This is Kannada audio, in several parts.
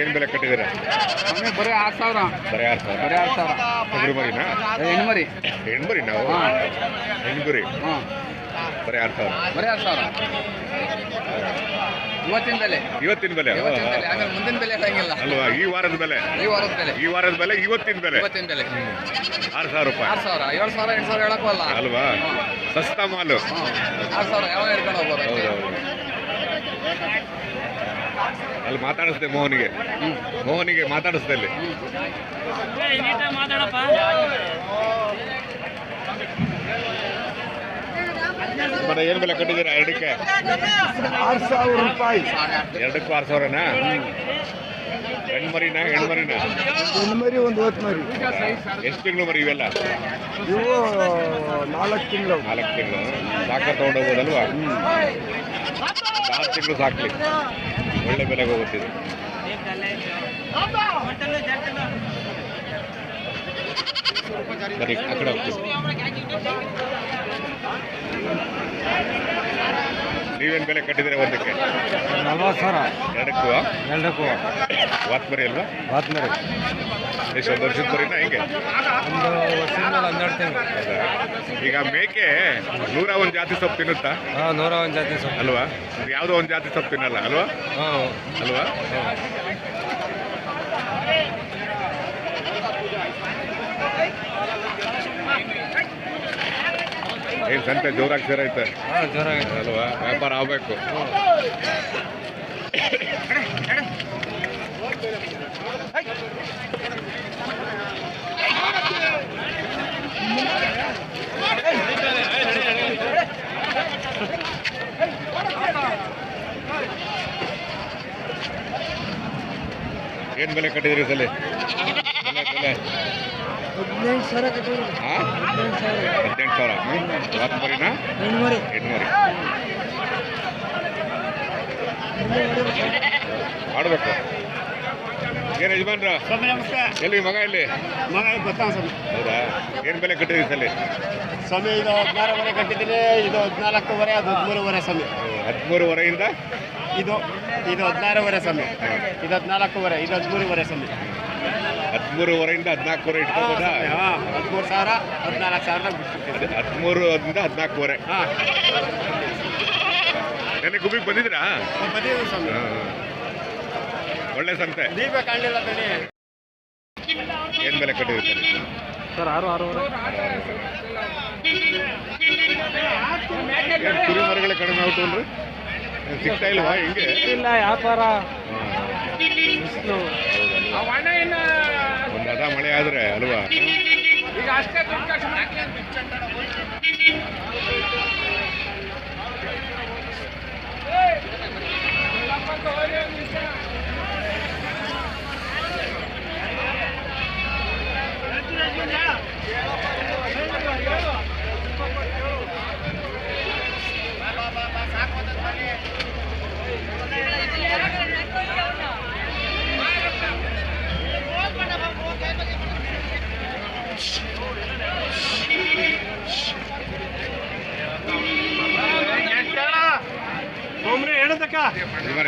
ಏನು ಬೆಲೆ ಕಟ್ಟಿದ್ದೀರಾ? ಬರೀ ಆರು ಸಾವಿರ. ಬರೀ ಆರು ಸಾವಿರ? ಬರೀ ಆರು ಸಾವಿರ. ತೊಗರಿ ಮರಿನಾ ಹೆಣ್ಮರಿ. ಹೆಣ್ಮರಿ ನಾವು? ಹೆಣ್ಗುರಿ ಹಾಂ. ಬರೀ ಆರು ಸಾವಿರ? ಬರೀ ಆರು ಸಾವಿರ. ಇವತ್ತಿನ ಬೆಲೆ. ಇವತ್ತಿನ ಬೆಲೆ ಇವತ್ತಿನ ಬೆಲೆ. ಆಮೇಲೆ ಮುಂದಿನ ಬೆಲೆ ಇರಂಗಿಲ್ಲ. ಅಲ್ವಾ? ಈ ವಾರದ ಬೆಲೆ? ಈ ವಾರದ ಬೆಲೆ. ಈ ವಾರದ ಬೆಲೆ ಇವತ್ತಿನ ಬೆಲೆ? ಇವತ್ತಿನ ಬೆಲೆ. ಆರು ಸಾವಿರ ರೂಪಾಯಿ. ಆರು ಸಾವಿರ. ಏಳು ಸಾವಿರ ಎಂಟು ಸಾವಿರ ಹೇಳಕ್ಕಲ್ಲ ಅಲ್ವಾ? ಸಸ್ತಾ ಮಾಲು. ಆರು ಸಾವಿರ ಯಾವ ಹಿಡ್ಕೊಂಡು ಹೋಗ್ಬೋದು? ಅಲ್ಲಿ ಮಾತಾಡಿಸ್ದೆ ಮೋಹನಿಗೆ. ಮೋಹನಿಗೆ ಮಾತಾಡಿಸ್ದೆ ಅಲ್ಲಿ. ಬಡ ಏನು ಬೆಲೆ ಕಟ್ಟಿದ್ದೀರಾ? ಎರಡಕ್ಕೆ? ಆರು ಸಾವಿರ ರೂಪಾಯಿ. ಎರಡಕ್ಕೂ ಆರು ಸಾವಿರನಾ? ಹೆಣ್ಮರಿನಾ ಹೆಣ್ಮರಿನ? ಒಂದು ಮರಿ ಒಂದು ಹೊತ್ತು ಮರಿ ಎಷ್ಟು ತಿಂಗಳು ಮರಿ ಇವೆಲ್ಲ? ಇವು ನಾಲ್ಕು ತಿಂಗಳು. ನಾಲ್ಕು ತಿಂಗಳು. ಸಾಕ ತೊಗೊಂಡೋಗ್ಬೋದಲ್ವಾ? ನಾಲ್ಕು ತಿಂಗಳು ಸಾಕ್ಲಿ. ಒಳ್ಳೆ ಬೆಲೆಗೆ ಹೋಗುತ್ತಿದೆ. ಬರೀ ಆ ಕಡೆ ಹೋಗ್ತೀವಿ. ನೀವೇನು ಬೆಲೆ ಕಟ್ಟಿದ್ರೆ ಒಂದಕ್ಕೆ? ನಲ್ವತ್ತು ಸಾವಿರ. ಎರಡಕ್ಕೂ ಎರಡಕ್ಕೂ. ವಾತ್ ಮರಿ ಅಲ್ವಾ? ಹೊತ್ತು ಮರಿ ಎಷ್ಟು ಒಂದು ವರ್ಷದ ಮರಿನಾ ಹೇಗೆ? ಒಂದು ವರ್ಷದಿಂದ ಹನ್ನೆರಡು ತಿಂಗಳು ಈಗ ಮೇಕೆ ನೂರ ಒಂದು ಜಾತಿ ಸೊಪ್ಪು ತಿನ್ನುತ್ತಾ? ಹಾಂ ನೂರ ಒಂದು ಜಾತಿ ಸೊಪ್ಪು. ಅಲ್ವಾ? ಯಾವುದೋ ಒಂದು ಜಾತಿ ಸೊಪ್ಪು ತಿನ್ನಲ್ಲ ಅಲ್ವಾ? ಹಾಂ. ಅಲ್ವಾ? ಸಂತೆ ಜೋರಾಗಿ ಸೇರೈತೆ ಅಲ್ವಾ? ವ್ಯಾಪಾರ ಆಗಬೇಕು. ಏನು ಬೆಲೆ ಕಟ್ಟಿದ್ರಿ ಸಲ? ಹದಿನೆಂಟು ಸಾವಿರ ಹದಿನೆಂಟು ಸಾವಿರ. ಹತ್ತು ಮರಿನಾ ಹೆಣ್ಮರಿ ಮಾಡಬೇಕು. ಏನು ಯಜಮಾನ್ರ? ಎಲ್ಲಿ ಮಗ ಇಲ್ಲಿ ಮಗ ಗೊತ್ತಾ ಸ್ವಾಮಿ. ಹೌದಾ? ಏನು ಬೆಲೆ ಕಟ್ಟಿದ್ದೀನಿ ಸಲ್ಲಿ? ಸ್ವಾಮಿ ಇದು ಹದಿನಾರುವರೆ ಕಟ್ಟಿದ್ದೀನಿ. ಇದು ಹದಿನಾಲ್ಕುವರೆ ಅದು ಹದಿಮೂರುವರೆ ಸ್ವಾಮಿ. ಹದಿಮೂರುವರೆಯಿಂದ? ಇದು ಇದು ಹದಿನಾರುವರೆ ಸ್ವಾಮಿ. ಇದು ಹದಿನಾಲ್ಕುವರೆ ಇದು ಹದಿಮೂರುವರೆ ಸ್ವಾಮಿ. ಹದಿಮೂರುವರೆಯಿಂದ ಹದಿನಾಲ್ಕುವರೆ ಇಟ್ಕೋಬೋದಾ ಹದಿಮೂರು ಸಾವಿರ ಹದಿನಾಲ್ಕು ಸಾವಿರ ಬಿಟ್ಬಿಡ್ತೀನಿ ಹದಿಮೂರರಿಂದ ಹದಿನಾಲ್ಕುವರೆ. ಹಾಂ. ನೆನ್ನೆ ಗುಬ್ಬಿಗೆ ಸ್ವಾಮಿ. ಒಳ್ಳೆ ಸಂತೆ. ಕಾಣಲಿಲ್ಲ ಏನು ಬೆಲೆ ಕಟ್ಟಿದ್ರಿ ಸರ್ ಆರು ಆರು ಆರೂವರೆ ಕುರಿ ಮರಿಗಳೇ ಕಡಿಮೆ ಆಗ್ತವಲ್ರಿ ಅಲ್ರಿ ಸಿಗ್ತಾ ಇಲ್ವಾ? ಹಿಂಗೆ? ಇಲ್ಲ ವ್ಯಾಪಾರ. ಬಿಸಿಲು. ಒಂದು ಅದ ಮಳೆ ಆದ್ರೆ ಅಲ್ವಾ? ಈಗ ಅಷ್ಟೇ ದುಡ್ಡು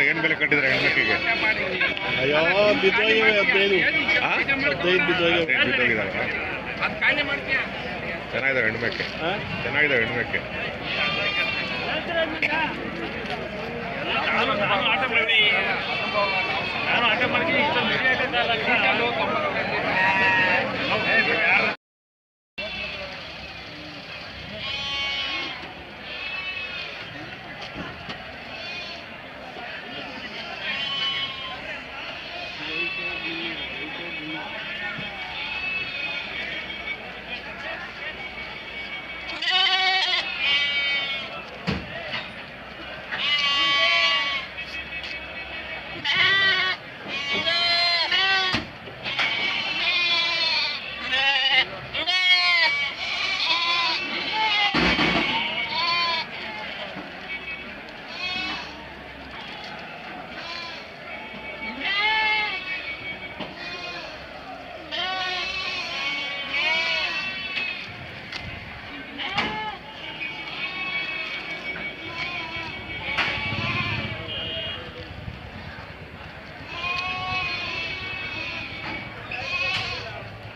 ಏನು ಬೆಲೆ ಕಟ್ಟಿದ್ರೆ ಹೆಣ್ಮಕ್ಳಿಗೆ? ಅಯ್ಯೋ ಬಿದ್ದೋಗಿವೆ ಹದಿನೈದು ಹದಿನೈದು ಬಿದ್ದೋಗಿವೆ ಬಿದ್ದೋಗಿದ್ದಾರೆ? ಚೆನ್ನಾಗಿದೆ ಹೆಣ್ಮೆಕ್ಕೆ ಚೆನ್ನಾಗಿದೆ ಹೆಣ್ಮೆಕ್ಕೆ ನಾನು ಆಟ ಮಾಡಿ ನಾನು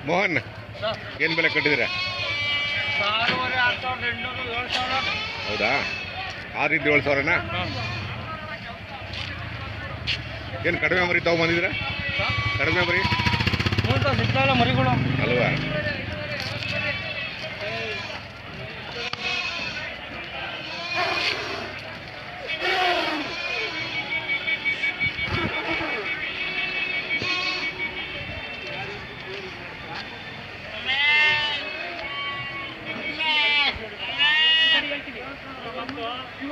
ಸಾವಿರದ ಏನು ಬೆಲೆ ಕೊಟ್ಟಿದ್ದೀರಾ? ಹೌದಾ? ಆರಿಂದ ಏಳು ಸಾವಿರನಾ? ಏನು ಕಡಿಮೆ ಮರಿ ತೊಗೊಂಬಂದಿದ್ದೀರಾ ಕಡಿಮೆ ಮರಿ? ಮರಿಗಳು ಅಲ್ವಾ?